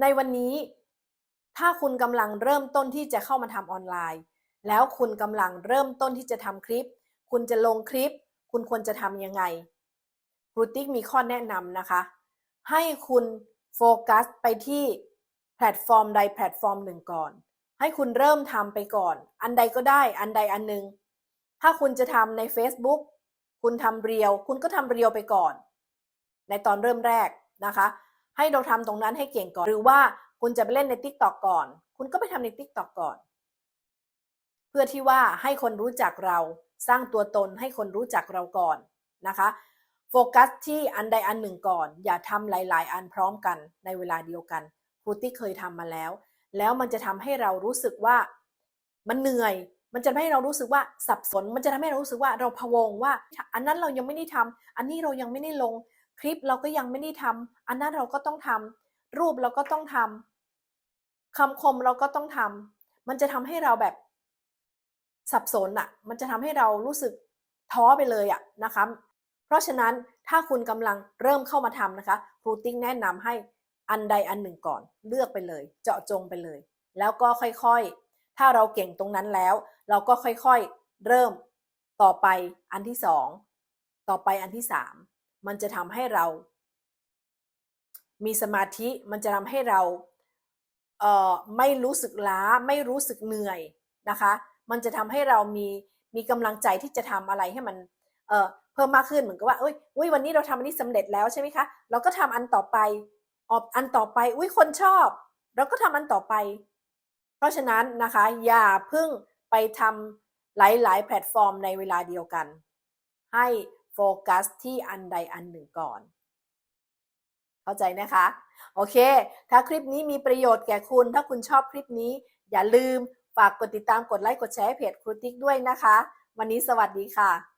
ในวันนี้ถ้าคุณกำลังเริ่มต้นที่จะเข้ามาทำออนไลน์ แล้วคุณกำลังเริ่มต้นที่จะทำคลิป คุณจะลงคลิป คุณควรจะทำยังไงครูติ๊กมีข้อแนะนำนะคะ ให้คุณโฟกัสไปที่แพลตฟอร์มใดแพลตฟอร์มหนึ่งก่อน ให้คุณเริ่มทำไปก่อน อันใดก็ได้อันใดอันหนึ่งถ้าคุณจะทำใน Facebook คุณทำเรียว คุณก็ทำเรียวไปก่อน ในตอนเริ่มแรกนะคะ ให้เราทำตรงนั้นให้เก่งก่อน หรือว่าคุณจะไปเล่นใน Tik t o อกก่อน คุณก็ไปทำใน Tik t o อกก่อน เพื่อที่ว่าให้คนรู้จักเราสร้างตัวตนให้คนรู้จักเราก่อนนะคะโฟกัสที่อันใดอันหนึ่งก่อน อย่าทำหลาย ๆ อันพร้อมกันในเวลาเดียวกันครูตี้เคยทำมาแล้ว แล้วมันจะทำให้เรารู้สึกว่ามันเหนื่อย มันจะทำให้เรารู้สึกว่าสับสน มันจะทำให้เรารู้สึกว่าเราพะวงว่า อันนั้นเรายังไม่ได้ทำอันนี้เรายังไม่ได้ลง คลิปเราก็ยังไม่ได้ทำอันนั้นเราก็ต้องทำรูปเราก็ต้องทำคำคมเราก็ต้องทำมันจะทำให้เราแบบสับสนอะ่ะมันจะทำให้เรารู้สึกท้อไปเลยอะ่ะนะคะ เพราะฉะนั้นถ้าคุณกำลังเริ่มเข้ามาทำนะคะครูติ้งแนะนำให้อันใดอันหนึ่งก่อน เลือกไปเลย เจาะจงไปเลย แล้วก็ค่อยๆ ถ้าเราเก่งตรงนั้นแล้ว เราก็ค่อยๆ เริ่มต่อไปอันที่สองต่อไปอันที่สาม มันจะทำให้เรา มีสมาธิมันจะทำให้เราเอ่อไม่รู้สึกล้าไม่รู้สึกเหนื่อยนะคะ มันจะทำให้เรามีมีกำลังใจที่จะทำอะไรให้มันเอ่อเพิ่มมากขึ้นเหมือนกับว่าเอ้ยอุ้ยวันนี้เราทำอันนี้สำเร็จแล้วใช่ไหมคะเราก็ทำอันต่อไปออบอันต่อไปอุ้ยคนชอบ เราก็ทำอันต่อไป เพราะฉะนั้นนะคะอย่าเพิ่งไปทำหลาย ๆ แพลตฟอร์มในเวลาเดียวกัน ให้ โฟกัสที่อันใดอันหนึ่งก่อน เข้าใจนะคะ โอเค ถ้าคลิปนี้มีประโยชน์แก่คุณ ถ้าคุณชอบคลิปนี้ อย่าลืมฝากกดติดตามกดไลค์กดแชร์เพจครูติ๊กด้วยนะคะ วันนี้สวัสดีค่ะ